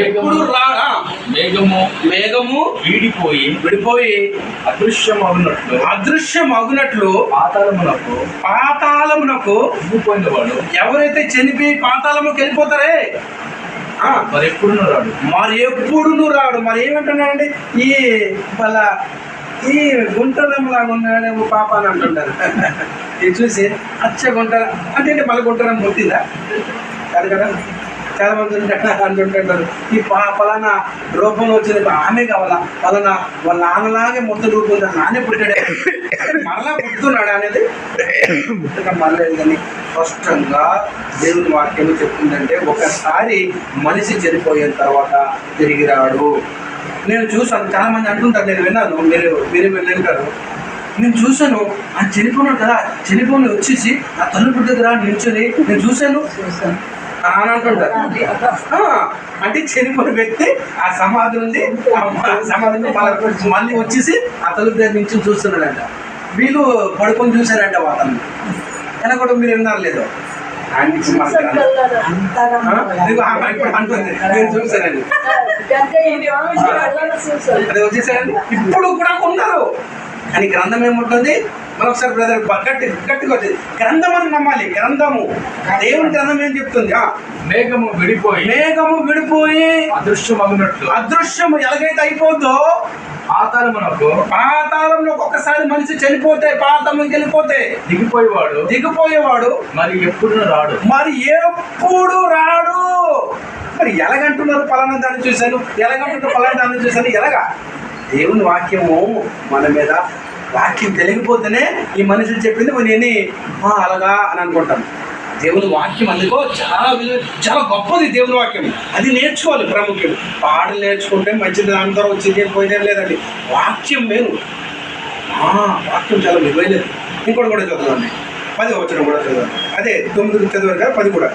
ఎప్పుడు రాడా మేఘము మేఘము వీడిపోయి విడిపోయి అదృశ్యమగునట్లు అదృశ్యం అగునట్లు పాతాళమునకు పాతాళమునకు ఉండిపోయిన వాడు ఎవరైతే చనిపోయి పాతాళముకి వెళ్ళిపోతారే? ఆ, మరి ఎప్పుడు రాడు. మరి ఎప్పుడు రాడు. మరి ఏమంటున్నాడండి? ఈ వాళ్ళ ఈ గుంటలంలాగా ఉన్నాడేమో పాప అని అంటుంటారు ఇది చూసి అచ్చ గుంట అంటే మళ్ళీ గుంటలం పుట్టిందా కాదు కదా? చాలా మంది అంటుంటారు ఈ పా పలానా రూపంలో వచ్చిన ఆమె కావాలా? పలానా వాళ్ళ నాన్నలాగే మొత్తం రూపం నానే పుట్టాడే. మరలా పుట్టుతున్నాడు అనేది? పుట్టడం కానీ స్పష్టంగా దేవుని వాక్యం చెప్తుందంటే ఒకసారి మనిషి చనిపోయిన తర్వాత తిరిగి రాడు నేను చూసాను చాలా మంది అంటుంటారు నేను విన్నాను మీరు మీరు వెళ్ళింటారు నేను చూశాను ఆ చనిపోయినాడు కదా చనిపోయి వచ్చేసి ఆ తల్లి దగ్గర నిల్చొని నేను చూశాను. అని అంటుంటారు. అంటే చనిపోయిన వ్యక్తి ఆ సమాధి మ- సమాధి మళ్ళీ- వచ్చేసి ఆ తలుపు దగ్గర నుంచి చూస్తున్నాడంట. వీళ్ళు పడుకొని చూశారంట వాళ్ళని వెనకూడ మీరు విన్నారు లేదు? ఇప్పుడు అంటుంది. నేను చూశానండి అది వచ్చేసారండి. ఇప్పుడు కూడా ఉన్నారు. కానీ గ్రంథం ఏముంటుంది? మరొకసారి బ్రదర్ గట్టి గట్టిగా వచ్చింది గ్రంథం అని నమ్మాలి. గ్రంథము. దేవుని గ్రంథం ఏం చెప్తుంది? ఆ, మేఘము విడిపోయి మేఘము విడిపోయి అదృశ్యమగునట్లు. అదృశ్యము ఎలాగైతే అయిపోద్దో పాతాళమునకు పాతాళంలో ఒక్కసారి మనిషి చనిపోతే పాతాళంకి వెళ్ళిపోతే దిగిపోయేవాడు దిగిపోయేవాడు. మరి ఎప్పుడు రాడు. మరి ఎప్పుడు రాడు? మరి ఎలాగంటున్నారు పలానా దాన్ని చూశాను? ఎలాగంటున్నారు పలానా దాన్ని చూశాను? ఎలాగా? దేవుని వాక్యము మన మీద వాక్యం తెలియకపోతేనే ఈ మనుషులు చెప్పింది నేను అలాగా అని అనుకుంటాను దేవుని వాక్యం అందుకో చాలా విలువ చాలా గొప్పది దేవుని వాక్యం. అది నేర్చుకోవాలి ప్రాముఖ్యం. పాటలు నేర్చుకుంటే మంచిది అందరూ వచ్చింది పోయినా లేదండి. వాక్యం వేరు. వాక్యం చాలా విలువైనది. ఇంకోటి కూడా చదవండి పది వచ్చిన కూడా చదవండి అదే తొమ్మిది చదివారు కదా పది కూడా.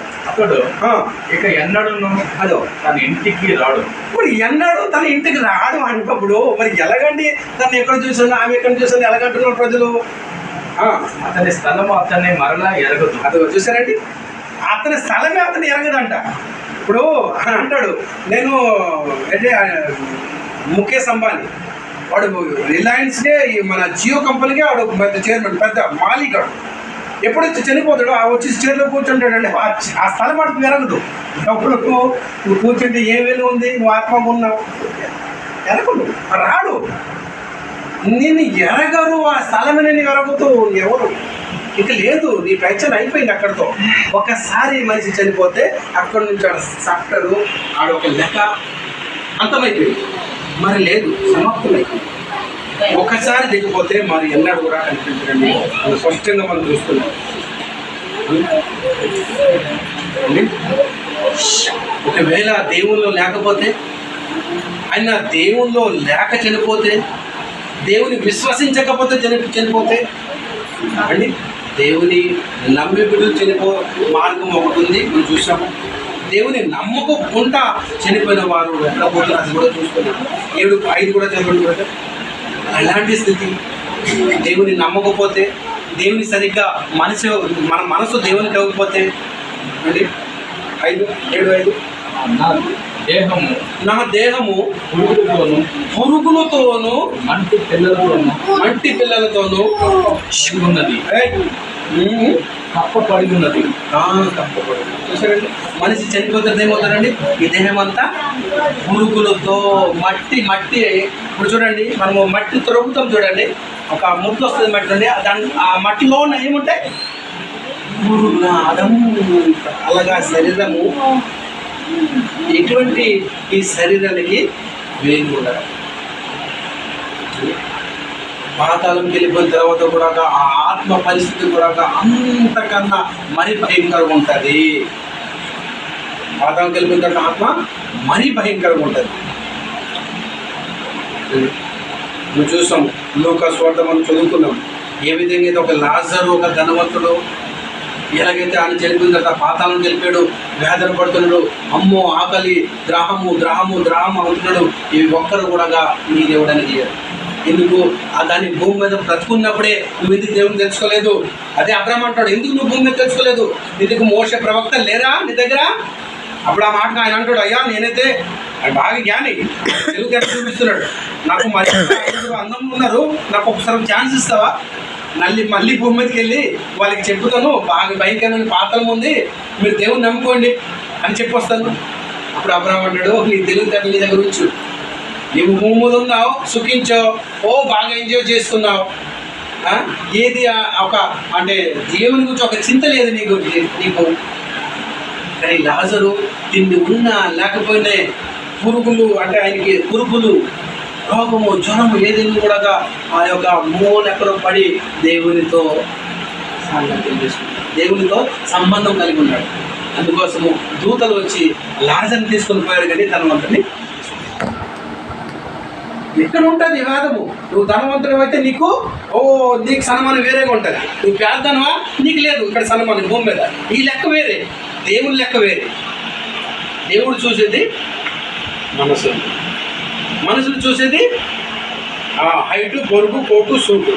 ఆ, ఇక ఎన్నడూను? అదో తన ఇంటికి రాడు. ఇప్పుడు ఎన్నాడు? తన ఇంటికి రాడు అంటప్పుడు మరి ఎలాగండి? తను ఎక్కడ చూసాను ఆమె ఎక్కడ చూసాను ఎలాగంటున్నారు ప్రజలు? అతని స్థలము అతన్ని మరలా ఎరగదు. అదో చూసారండి అతని స్థలమే అతను ఎరగదంట. ఇప్పుడు అంటాడు నేను అంటే ముఖేష్ అంబానీ. వాడు రిలయన్స్కే మన జియో కంపెనీకే వాడు పెద్ద చైర్మన్ పెద్ద మాలికాడు ఎప్పుడైతే చనిపోతాడో ఆ వచ్చి చీరలో కూర్చుంటాడండి. ఆ ఆ స్థలం వాడికి ఎరగదు అప్పుడు నువ్వు కూర్చుంటే ఏ వేలు ఉంది? నువ్వు ఆత్మకున్నావు ఉన్నావు ఎరగడు రాడు. నేను ఎరగరు ఆ స్థలం నేను ఎరగుతూ ఎవరు? ఇక లేదు నీ ప్రయత్నం అయిపోయింది అక్కడితో. ఒకసారి మనిషి చనిపోతే అక్కడి నుంచి ఆడ సట్టరు ఆడ ఒక లెక్క అంతమైపోయింది. మరి లేదు సమాప్తమైపోయింది. ఒకసారి దిగిపోతే మరి ఎన్నడూ కూడా కనిపించండి అది స్పష్టంగా మనం చూస్తున్నాం. ఒకవేళ దేవుల్లో లేకపోతే ఆయన దేవుల్లో లేక చనిపోతే దేవుని విశ్వసించకపోతే చని చనిపోతే అండి? దేవుని నమ్మి బిడ్డలు చనిపో మార్గం ఒకటి ఉంది. మనం చూసాము దేవుని నమ్మకుండా చనిపోయిన వారు ఎక్కడ పోతున్నారు అది కూడా చూసుకున్నాం ఏడు ఐదు కూడా చదవండి కూడా అలాంటి స్థితి? దేవుని నమ్మకపోతే దేవుని సరిగ్గా మనసు మన మనసు దేవునికి ఇవ్వకపోతే అండి. ఐదు ఏడు ఐదు. నాలుగు. దేహము నా దేహము పురుగులతోను పురుగులతోనూ మంటి పిల్లలతోను మంటి పిల్లలతోనూ ఉన్నది కప్పపడి ఉన్నది తప్పకూడదు. చూసారండి మనిషి చనిపోతే ఏమవుతారండి ఈ దేహం అంతా పురుగులతో మట్టి మట్టి. ఇప్పుడు చూడండి మనము మట్టి త్రొక్కుతాం చూడండి. ఒక ముద్ద వస్తుంది మట్టి అండి దాని ఆ మట్టిలో ఉన్న ఏముంటాయి? పురుగుల అదము అలాగా శరీరము. ఇటువంటి ఈ శరీరానికి వేలు కూడా పాతాళంకి వెళ్ళిపోయిన తర్వాత కూడా ఆ ఆత్మ పరిస్థితి కూడా అంతకన్నా మరి భయంకరంగా ఉంటుంది. పాతాళంకి వెళ్ళిపోయిన తర్వాత ఆత్మ మరి భయంకరంగా ఉంటుంది. నువ్వు చూసాం లోక స్వార్థం మనం చదువుకున్నాం. ఏ విధంగా అయితే ఒక లాజరు ఒక ధనవంతుడు ఎలాగైతే ఆయన చనిపోయిన తర్వాత పాతాలను తెలిపాడు వేదన పడుతున్నాడు అమ్మో ఆకలి గ్రహము గ్రహము గ్రహము అంటున్నాడు. ఇవి ఒక్కరు కూడా నీ దేవుడని చేయరు ఎందుకు? ఆ దాన్ని భూమి మీద బ్రతుకున్నప్పుడే నువ్వు ఎందుకు దేవుని తెలుసుకోలేదు? అదే అబ్రహం అంటాడు ఎందుకు నువ్వు భూమి మీద తెలుసుకోలేదు? నీ మోస ప్రవక్త లేరా? నీ దగ్గర? అప్పుడు ఆ మాటకు ఆయన అంటాడు అయ్యా నేనైతే బాగా జ్ఞాని. తెలుగు తెర చూపిస్తున్నాడు. నాకు మరి అందంలో అందం ఉన్నారు. నాకు ఒకసారి ఛాన్స్ ఇస్తావా? మళ్ళీ మళ్ళీ భూమి మీదకి వెళ్ళి వాళ్ళకి చెప్పుతాను. బాగా భయంకరమైన పాత్రం ఉంది. మీరు దేవుని నమ్ముకోండి అని చెప్పొస్తాను. అప్పుడు అబ్రాహ్మ అన్నాడు నీ తెలుగు తండ్రి నీ దగ్గర ఉంచు. నువ్వు భూమి మీద ఉన్నావు సుఖించావు. ఓ బాగా ఎంజాయ్ చేస్తున్నావు. ఏది ఒక అంటే దేవుని గురించి ఒక చింత లేదు నీకు నీకు. కానీ లాజరు తిండి ఉన్నా లేకపోయినా పురుగులు అంటే ఆయనకి పురుగులు రోగము జ్వరము ఏదైనా కూడా ఆ యొక్క మూల ఎక్కడో పడి దేవునితో సాంగత్యం చేసుకున్నాడు దేవునితో సంబంధం కలిగి ఉన్నాడు అందుకోసము దూతలు వచ్చి లాజర్ని తీసుకొని పోయాడు కానీ ధనవంతుని ఎక్కడ ఉంటుంది వాదము నువ్వు ధనవంతుడు అయితే నీకు ఓ నీకు సన్మానం వేరేగా ఉంటుంది. నువ్వు పేదనవా నీకు లేదు. ఇక్కడ సన్మానం భూమి మీద. ఈ లెక్క వేరే. దేవుని లెక్క వేరే. దేవుడు చూసేది మనసు. మనసులు చూసేది హైటు పొరుగు కోటు సూటు.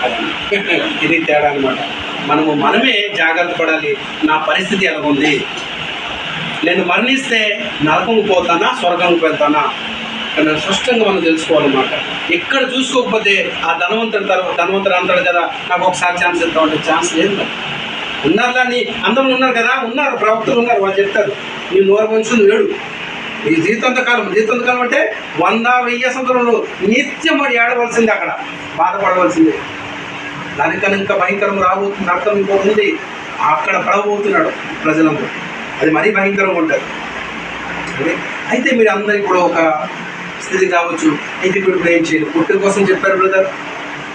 ఇది తేడా అనమాట మనము మనమే జాగ్రత్త పడాలి. నా పరిస్థితి ఎలా ఉంది నేను మరణిస్తే నరకం పోతానా స్వర్గంకి వెళ్తానా అని స్పష్టంగా మనం తెలుసుకోవాలన్నమాట. ఎక్కడ చూసుకోకపోతే ఆ ధనవంతుడు తర్వాత ధనవంతుడు అంటాడు కదా నాకు ఒకసారి ఛాన్స్ ఇద్దాం అంటే ఛాన్స్ లేదు మరి. ఉన్నారా నీ అందరూ ఉన్నారు కదా ఉన్నారు ప్రవక్తలు ఉన్నారు వాళ్ళు చెప్తారు. నీ నోరు మనుషులు ఏడు ఈ జీవితాంతకాలం జీవితాంతకాలం అంటే వంద వెయ్యి సంవత్సరంలో నిత్యం మరి ఏడవలసిందే అక్కడ బాధపడవలసిందే. దానికన్నా ఇంకా భయంకరం రాబోతుంది నరకం ఇంకో అక్కడ పడబోతున్నాడు ప్రజలందరూ. అది మరీ భయంకరంగా ఉంటుంది. అయితే మీరు అందరూ ఇప్పుడు ఒక స్థితి కావచ్చు. అయితే ఇప్పుడు ఏం చేయాలి? పుట్టిన కోసం చెప్పారు బ్రదర్.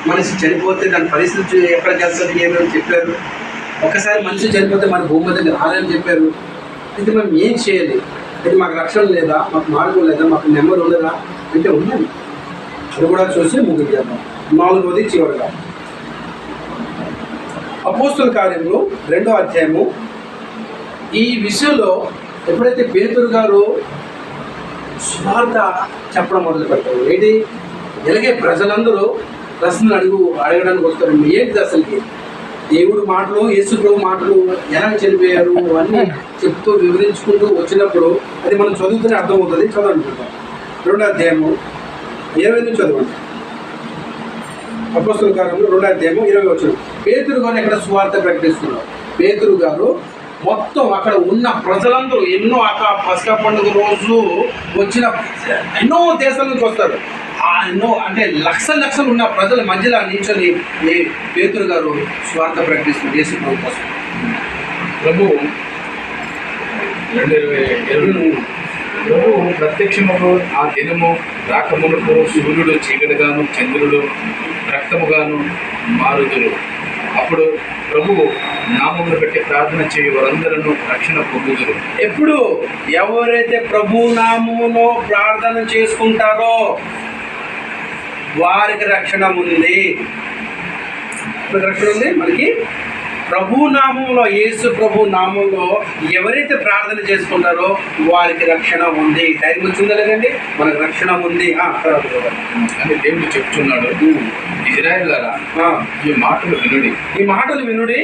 మనిషి చనిపోతే దాని పరిస్థితి ఎక్కడ ఎక్కడికి వెళ్తుంది ఏమని చెప్పారు? ఒకసారి మనిషి చనిపోతే మన భూమి మీద రాలని చెప్పారు. అయితే మనం ఏం చేయాలి? అయితే మాకు రక్షణ లేదా మాకు మార్గం లేదా మాకు నెంబర్ ఉండదా అంటే ఉందండి అది కూడా చూసి ముగ్గురు చేద్దాం. నాలుగోది చివరిగా. అపోస్తుల కార్యంలో రెండో అధ్యాయము. ఈ విషయంలో ఎప్పుడైతే పేతురు గారు స్వార్థ చెప్పడం మొదలు పెట్టారు ఏంటి? ఎలాగే ప్రజలందరూ ప్రశ్నలు అడుగు అడగడానికి వస్తారు. ఏంటిది అసలుకి? దేవుడు మాటలు యేసుప్రభు మాటలు ఎలా చనిపోయారు అన్నీ చెప్తూ వివరించుకుంటూ వచ్చినప్పుడు అది మనం చదువుతూనే అర్థమవుతుంది. చదవనుకుంటాం రెండో అధ్యాయము ఇరవై నుంచి చదవండి. అపస్తుల కాలంలో రెండో అధ్యాయము ఇరవై వచ్చిన పేతురు గారు ఇక్కడ సువార్త ప్రకటిస్తున్నారు. పేతురు గారు మొత్తం అక్కడ ఉన్న ప్రజలందరూ ఎన్నో అక్క పసక పండుగ రోజు వచ్చిన ఎన్నో దేశాల నుంచి వస్తారు. ఎన్నో అంటే లక్షల లక్షలు ఉన్న ప్రజల మధ్యలో నిల్చొని ఈ పేతురు గారు స్వార్థ ప్రకటిస్తున్నారు యేసు ప్రభు కోసం. ప్రభు రెండు ఇరవై ఇరవై ప్రభు ప్రత్యక్షముకు ఆ దినము రాకమునకు సూర్యుడు చీకటిగాను చంద్రుడు రక్తముగాను మారుదురు. అప్పుడు ప్రభువు నామమును పెట్టి ప్రార్థన చేయ వారందరూ రక్షణ పొందుదురు. ఎప్పుడు ఎవరైతే ప్రభు నామములో ప్రార్థన చేసుకుంటారో వారికి రక్షణ ఉంది. రక్షణ ఉంది? మనకి ప్రభు నామంలో యేసు ప్రభు నామంలో ఎవరైతే ప్రార్థన చేసుకుంటారో వారికి రక్షణ ఉంది. టైం వచ్చిందా లేదండి? మనకు రక్షణ ఉంది. అని దేవుడు చెప్తున్నాడు ఇజ్రాయేలారా ఆ, ఈ మాటలు వినుడి. ఈ మాటలు వినుడి.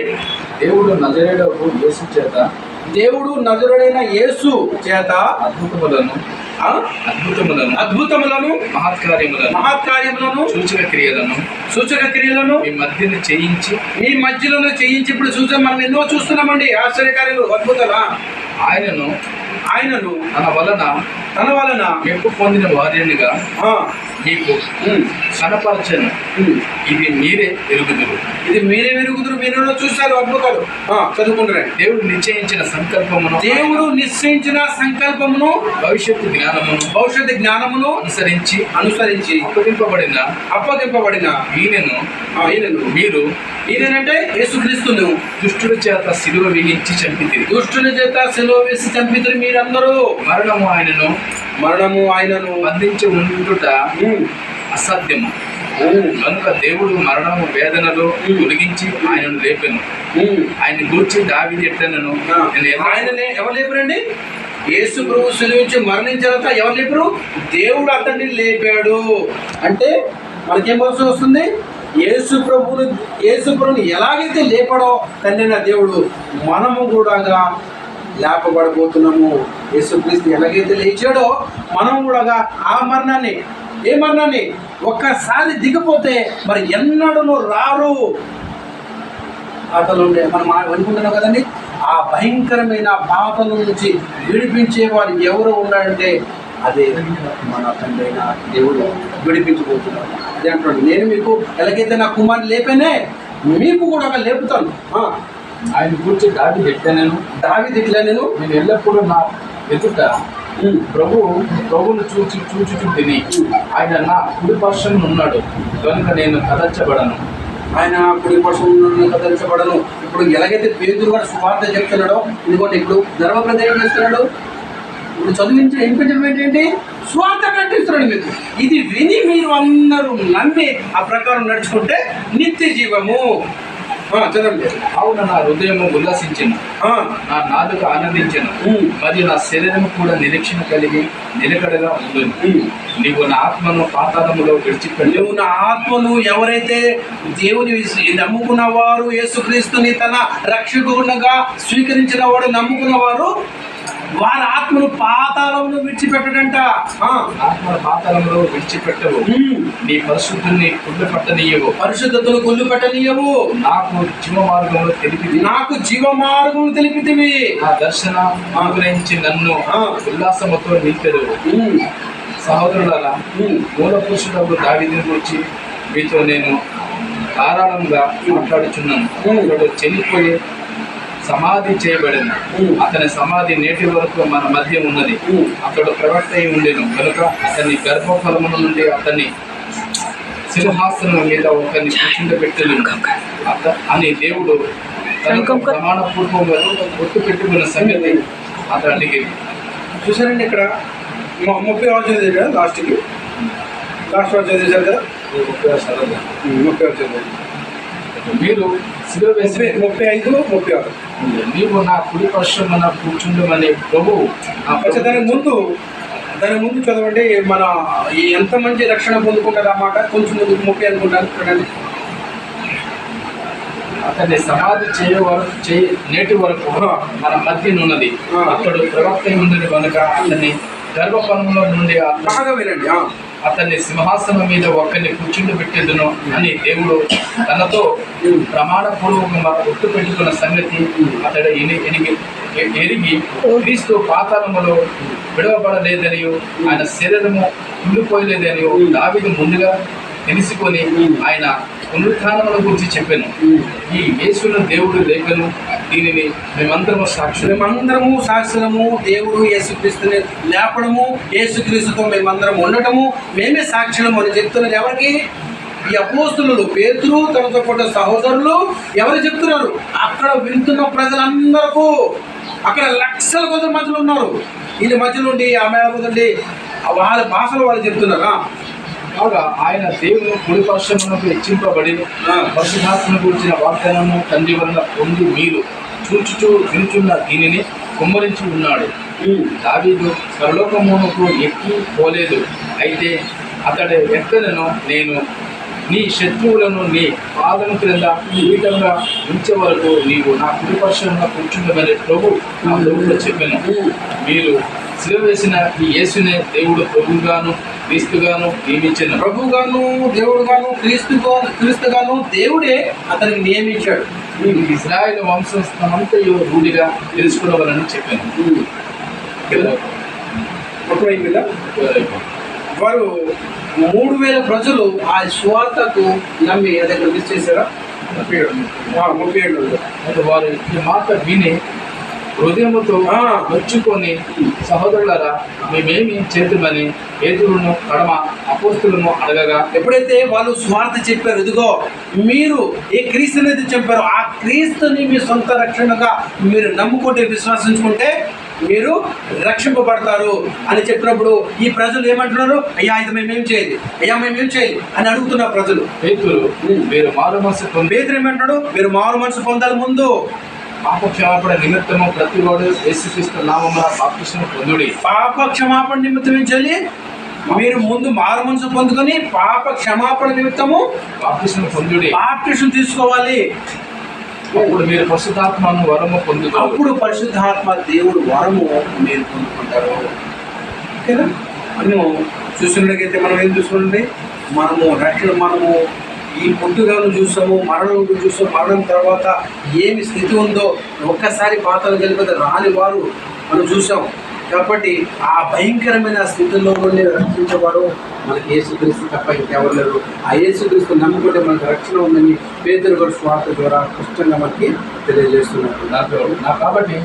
దేవుడు నజరేడకు యేసు చేత దేవుడు నజరుడైన యేసు చేత అద్భుతములను అద్భుతములను అద్భుతములను మహత్కార్యములను మహత్కార్యములను సూచక క్రియలను సూచక క్రియలను మీ మధ్యన చేయించి మీ మధ్యలో చేయించి ఇప్పుడు చూసాం మనం ఎన్నో చూస్తున్నామండి ఆశ్చర్యకార్యాలు అద్భుతాలా ఆయనను ఆయనను తన వలన తన వలన మెప్పు పొందిన వారినిగా మీకు కనపరచను. ఇది మీరే ఎరుగుదురు. ఇది మీరే వెరుగుదురు మీరు చూశారు అద్భుతాలు. ఆ, చదువుకుంటున్నాను దేవుడు నిశ్చయించిన సంకల్పమును దేవుడు నిశ్చయించిన సంకల్పమును భవిష్యత్తు జ్ఞానమును భవిష్యత్తు జ్ఞానమును అనుసరించి అనుసరించి అప్పగింపబడిన అప్పగింపబడిన ఈయనను ఈయనను మీరు ఈయనంటే యేసుక్రీస్తును. దుష్టుల చేత సిలువ వేయించి చంపితిరి. దుష్టుని చేత సెలవు వేసి చంపితురు మీరందరూ మరణము ఆయనను మరణము ఆయనను బంధించి ఉండుట ఉమ్, అసాధ్యము. కనుక దేవుడు మరణము వేదనలో తొలగించి ఆయనను లేపెను. ఆయన గూర్చి దావి ఎట్లనను? ఆ, నేను ఎలా- ఆయననే ఎవరు లేపరండి? యేసు ప్రభు సులువించి మరణించిన తర్వాత ఎవరు లేపరు? దేవుడు అతన్ని లేపాడు. అంటే మనకేం అవసరం వస్తుంది? యేసు ప్రభుని యేసు ప్రభుని ఎలాగైతే లేపాడో తండ్రి దేవుడు మనము కూడా లేపబడబోతున్నాము యేసుక్రీస్తు ఎలాగైతే లేచాడో మనం కూడా ఆ మరణాన్ని ఏ మరణాన్ని ఒక్కసారి దిగిపోతే మరి ఎన్నడూ రారు. పాతలు ఉండే మనం అనుకుంటున్నాం కదండి ఆ భయంకరమైన పాతల నుంచి విడిపించే వారు ఎవరు ఉన్నాడంటే అదే మన తండ్రి దేవుడు విడిపించబోతున్నాడు. అదే అంటున్నాడు నేను మీకు ఎలాగైతే నా కుమారుని లేపేనే మీకు కూడా లేపుతాను. ఆయన కూర్చి దాటి పెట్టాను దావీదు ఇట్లా నేను నేను ఎల్లప్పుడూ నా ఎదుట ప్రభు ప్రభువును చూచి చూచుచుంటిని. ఆయన నా కుడి పక్షం ఉన్నాడు. కనుక నేను కదల్చబడను. ఆయన కుడి పక్షం కదలించబడను. ఇప్పుడు ఎలాగైతే పేదలు కూడా సువార్త చెప్తున్నాడో ఇదిగోండి ఇప్పుడు ధర్మప్రదేశం చేస్తున్నాడు. ఇప్పుడు చదివించి వినిపించడం ఏంటంటే స్వార్థ కట్టిస్తున్నాడు మీకు. ఇది విని మీరు అందరూ నమ్మి ఆ ప్రకారం నడుచుకుంటే నిత్య జీవము. చదవండి అవును నా హృదయము ఉల్లాసించిన. నా నాలుక ఆనందించను. మరియు నా శరీరం కూడా నిరీక్షణ కలిగి నిలకడగా ఉంటుంది. నీవు నా ఆత్మను పాతాళములో విడిచిపెట్టి. నువ్వు నా ఆత్మను ఎవరైతే దేవుని నమ్ముకున్న వారు యేసుక్రీస్తుని తన రక్షకుడుగా స్వీకరించిన వాడు నమ్ముకున్న వారు వారి ఆత్మను పాతాళంలో విడిచిపెట్టడంట. పాతాళంలో విడిచిపెట్టవు. నీ పరిశుద్ధుని కుళ్ళు పట్టనీయవు. పరిశుద్ధతను కొల్లు పెట్టనీయవు. నాకు జీవ మార్గంలో తెలిపి నాకు జీవ మార్గం తెలిపితివి. నా దర్శన అనుగ్రహించి నన్ను ఆ. ఉల్లాసముతో సహోదరులారా ఉమ్, మూల పురుషులకు దావిదిని గురించి మీతో నేను ధారాళంగా మాట్లాడుచున్నాను. చనిపోయి సమాధి చేయబడింది. అతని సమాధి నేటి వరకు మన మధ్య ఉన్నది. అతడు ప్రవక్త అయి ఉండేను. కనుక అతని గర్భఫలముల నుండి అతన్ని సింహాసనం మీద ఒకరిని కూర్చుండబెట్టను అత అని దేవుడు తనకు ప్రమాణ పూర్వంగా గుర్తు పెట్టుకున్న సంగతి అతనికి చూసారండి ఇక్కడ. ము- ముప్పై ఆరు చదివారు కదా లాస్ట్కి? లాస్ట్ వారు చదివేశారు కదా? ముప్పై ఆరు చదివారు. మీరు శిలువ వేసి ముప్పై ఐదు ముప్పై ఆరు. నీవు నా కుడి పక్షమున కూర్చుండమని ప్రభు దాని ముందు దాని ముందు చదవండి మన ఎంత మంచి రక్షణ పొందుకుంటారు అన్నమాట కొంచెం ముందు ముప్పై అనుకుంటాను చూడండి. అతన్ని సమాధి చేయ వరకు చేయ నేటి వరకు మన మధ్య ఉన్నది. అతడు ప్రవక్త ఉండేది కనుక అతన్ని గర్భఫలములో నుండి బాగా వినండి. అతన్ని సింహాసనం మీద ఒక్కరిని కూర్చుండి పెట్టేదును అని దేవుడు తనతో ప్రమాణపూర్వకంగా గుర్తు పెట్టుకున్న సంగతి అతడు ఎని- ఎనిగి ఎరిగి క్రీస్తు పాతాళములో విడవబడలేదని ఆయన శరీరము కుళ్ళిపోయలేదని దావిది ముందుగా తెలుసుకొని ఆయన పునరుత్థానముల గురించి చెప్పాను. ఈ యేసును దేవుడు లేఖను దీనిని మేమందరము సాక్షి మేమందరము సాక్షులము. దేవుడు యేసుక్రీస్తుని లేపడము యేసుక్రీస్తుతో మేమందరం ఉండటము మేమే సాక్షులము అని చెప్తున్నారు ఎవరికి? ఈ అపోస్తులు పేతురు తనతో పాటు సహోదరులు ఎవరు చెప్తున్నారు? అక్కడ వింటున్న ప్రజలందరకు అక్కడ లక్షల కొద్ది మధ్యలో ఉన్నారు. వీళ్ళ మధ్యలో ఉండి ఆ మేడ వాళ్ళ భాషలో వాళ్ళు చెప్తున్నారా. కాగా ఆయన దేవుని కుడి పక్షమునకు హెచ్చింపబడి ఆ. పరిశుధాత్మను గురించిన వాగ్దానము తండ్రి వలన పొంది మీరు చూచుచూ వినుచున్న దీనిని కుమ్మరించి ఉన్నాడు. దావీదు పరలోకమునకు ఎక్కి పోలేదు. అయితే అతడు ఎక్కడను నేను నీ శత్రువులను నీ పాదము క్రింద పీఠంగా ఉంచే వరకు నీవు నా కుడిపక్షంగా కూర్చుండమని ప్రభు నా ప్రభుత్వ చెప్పాను. మీరు సిలువ వేసిన ఈ యేసునే దేవుడు ప్రభుగాను క్రీస్తుగాను నియమించిన ప్రభుగాను దేవుడుగాను క్రీస్తుగా క్రీస్తుగాను దేవుడే అతనికి నియమించాడు. ఇజ్రాయెల్ వంశస్థమంతయు రూఢిగా తెలుసుకోవాలని చెప్పాను. అర్థమైందా వారు మూడు వేల ప్రజలు ఆ స్వార్థకు నమ్మి అది దగ్గర మిస్ చేశారా ముప్పై ఏడు. ముప్పై ఏడు. వారు ఈ మాట విని హృదయముతో ఆ. వచ్చుకొని సహోదరులారా మేమేమి చేతుమని పేదలను కడమ అపోస్తులను అడగగా ఎప్పుడైతే వాళ్ళు స్వార్థ చెప్పారు ఇదిగో మీరు ఏ క్రీస్తు అనేది చెప్పారో ఆ క్రీస్తుని మీ సొంత రక్షణగా మీరు నమ్ముకుంటే విశ్వసించుకుంటే మీరు రక్షింపబడతారు అని చెప్పినప్పుడు ఈ ప్రజలు ఏమంటున్నారు? అయ్యా ఇది మేమేం చేయాలి అయ్యా మేమేం చేయాలి అని అడుగుతున్నారు ప్రజలు. పేతులు మీరు మారు మనసు పొంది పేదరు ఏమంటాడు మీరు మారు మనసు పొందాలి ముందు పాప క్షమాపణ నిమిత్తము ప్రతి వాడు యేసుక్రీస్తు నామమున బాప్తిస్మం పొందుడి. పాప క్షమాపణ నిమిత్తం ఏం చేయాలి మీరు ముందు మారు మనసు పొందుకొని పాప క్షమాపణ నిమిత్తము బాప్తిస్మం పొందుడి. బాప్టిషన్ తీసుకోవాలి. అప్పుడు మీరు పరిశుద్ధాత్మను వరము పొందుతారు. అప్పుడు పరిశుద్ధాత్మ దేవుడు వరము మీరు పొందుకుంటారు. ఓకేనా? మనము చూసినట్లయితే మనం ఏం చూసుకుంటే మనము రక్షణ మనము ఈ పుట్టుకను చూసాము మరణం చూసాము మరణం తర్వాత ఏమి స్థితి ఉందో ఒక్కసారి పాత్రలు కలిపితే రాని వారు మనం చూసాం కాబట్టి ఆ భయంకరమైన స్థితిలో నుండి రక్షించేవాడు మనకి యేసుక్రీస్తు తప్ప ఇంకెవరు లేరు. ఆ యేసుక్రీస్తు నమ్ముకుంటే మనకు రక్షణ ఉందని పేదలు గారి స్వార్థ ద్వారా స్పష్టంగా మనకి తెలియజేస్తున్నారు. కాబట్టి.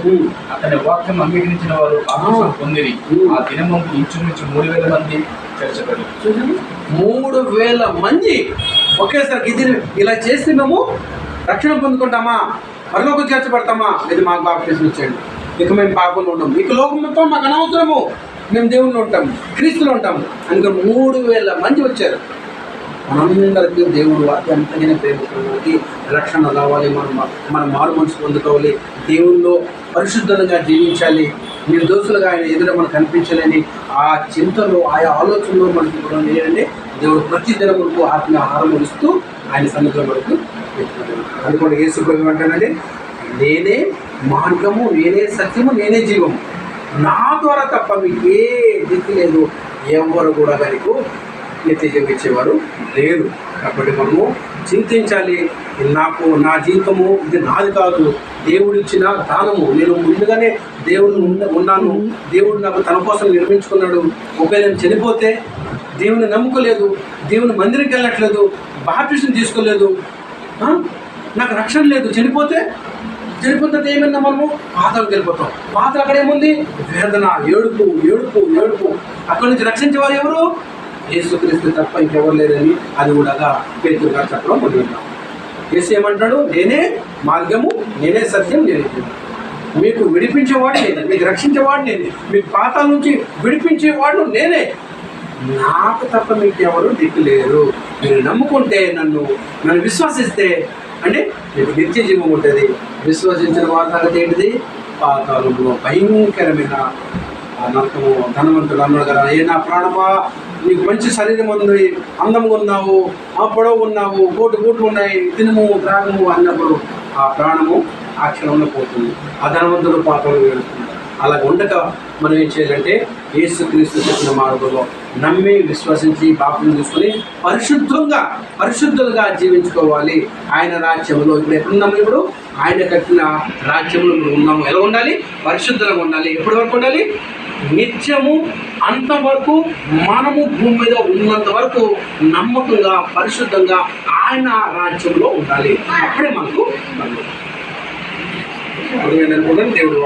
అతని వాక్యం అంగీకరించిన వారు బాప్తిసం పొందిరి. ఆ దినమందు ఇంచుమించు మూడు వేల మంది చేర్చబడి చూడండి మూడు వేల మంది ఒకేసారి ఇది ఇలా చేస్తే మేము రక్షణ పొందుకుంటామా? పరలోకి చేర్చబడతామా ఇది మాకు బాప్టిజం ఇచ్చేయండి ఇక మేము పాపంలో ఉంటాం. ఇక లోకం మొత్తం మాకు అనవసరము. మేము దేవుళ్ళు ఉంటాం. క్రీస్తులు ఉంటాం. అందుకే మూడు వేల మంది వచ్చారు. మనందరికీ దేవుడు వాటి అంతగానే ప్రేమిస్తున్నది రక్షణ రావాలి. మనం మనం మారు మనసు పొందుకోవాలి. దేవుల్లో పరిశుద్ధంగా జీవించాలి. నిర్దోషులుగా ఆయన ఎదుట మనకు కనిపించాలని ఆ చింతలో ఆయా ఆలోచనలో మనకి కూడా ఏంటంటే దేవుడు ప్రతి దినములకు ఆత్మ ఆహారం ఇస్తూ ఆయన సన్నిధిలో మనకు అనుకోండి ఏ సుఖం అంటానండి నేనే మార్గము నేనే సత్యము నేనే జీవము. నా ద్వారా తప్ప మీకు ఏ దిక్కు లేదు. ఎవరు కూడా కనుక నిత్య జీవించేవారు లేరు. కాబట్టి మనము చింతించాలి నాకు నా జీవితము ఇది నాది కాదు. దేవుడు ఇచ్చిన దానము. నేను ముందుగానే దేవుడు ఉన్నాను. దేవుడు నాకు తన కోసం నిర్మించుకున్నాడు. ఒకవేళ నేను చనిపోతే దేవుని నమ్ముకోలేదు దేవుని మందిరికి వెళ్ళట్లేదు బాప్టిషన్ తీసుకోలేదు. నాకు రక్షణ లేదు. చనిపోతే చనిపోతే ఏమైనా మనము? పాతలకు వెళ్ళిపోతాం. పాత అక్కడ ఏముంది? వేదన ఏడుపు ఏడుపు ఏడుపు. అక్కడి నుంచి రక్షించేవారు ఎవరు? యేసుక్రీస్తు తప్ప ఇంకెవరు లేరని అది కూడా పేరు గారు చెప్పడం మొదలు యేసు ఏమంటాడు? నేనే మార్గము నేనే సత్యం నేనే మీకు విడిపించేవాడు నేనే మీకు రక్షించేవాడు నేనే మీకు పాతాల నుంచి విడిపించేవాడు నేనే. నాకు తప్ప మీకు ఎవరు దిక్కు లేరు. మీరు నమ్ముకుంటే నన్ను నన్ను విశ్వసిస్తే అంటే మీకు నిత్య జీవం ఉంటుంది. విశ్వసించిన వార్తలు ఏంటిది? పాతాళంలో భయంకరమైన నరకము ధనవంతుడు అన్నాడు కదా. ఏ నా ప్రాణమా? నీకు మంచి శరీరం ఉంది అందంగా ఉన్నావు ఆ పొడవు ఉన్నావు కోటి కోట్లు ఉన్నాయి తినము త్రాగము అన్నప్పుడు ఆ ప్రాణము ఆ క్షణంలో పోతుంది. ఆ ధనవంతుడు పాత్రలు వెళుతుంది అలా ఉండక మనం ఏం చేయాలంటే యేసుక్రీస్తు చెప్పిన మార్గంలో నమ్మి విశ్వసించి బాప్తిని తీసుకొని పరిశుద్ధంగా పరిశుద్ధులుగా జీవించుకోవాలి. ఆయన రాజ్యంలో ఇప్పుడు ఎక్కడున్నాము ఇప్పుడు? ఆయన కట్టిన రాజ్యంలో ఇప్పుడు ఉన్నాము. ఎలా ఉండాలి? పరిశుద్ధంగా ఉండాలి. ఎప్పటి వరకు ఉండాలి? నిత్యము అంతవరకు మనము భూమి మీద ఉన్నంత వరకు నమ్మకంగా పరిశుద్ధంగా ఆయన రాజ్యంలో ఉండాలి. అప్పుడే మనకు అర్థమైందనుకుంటే దేవుడు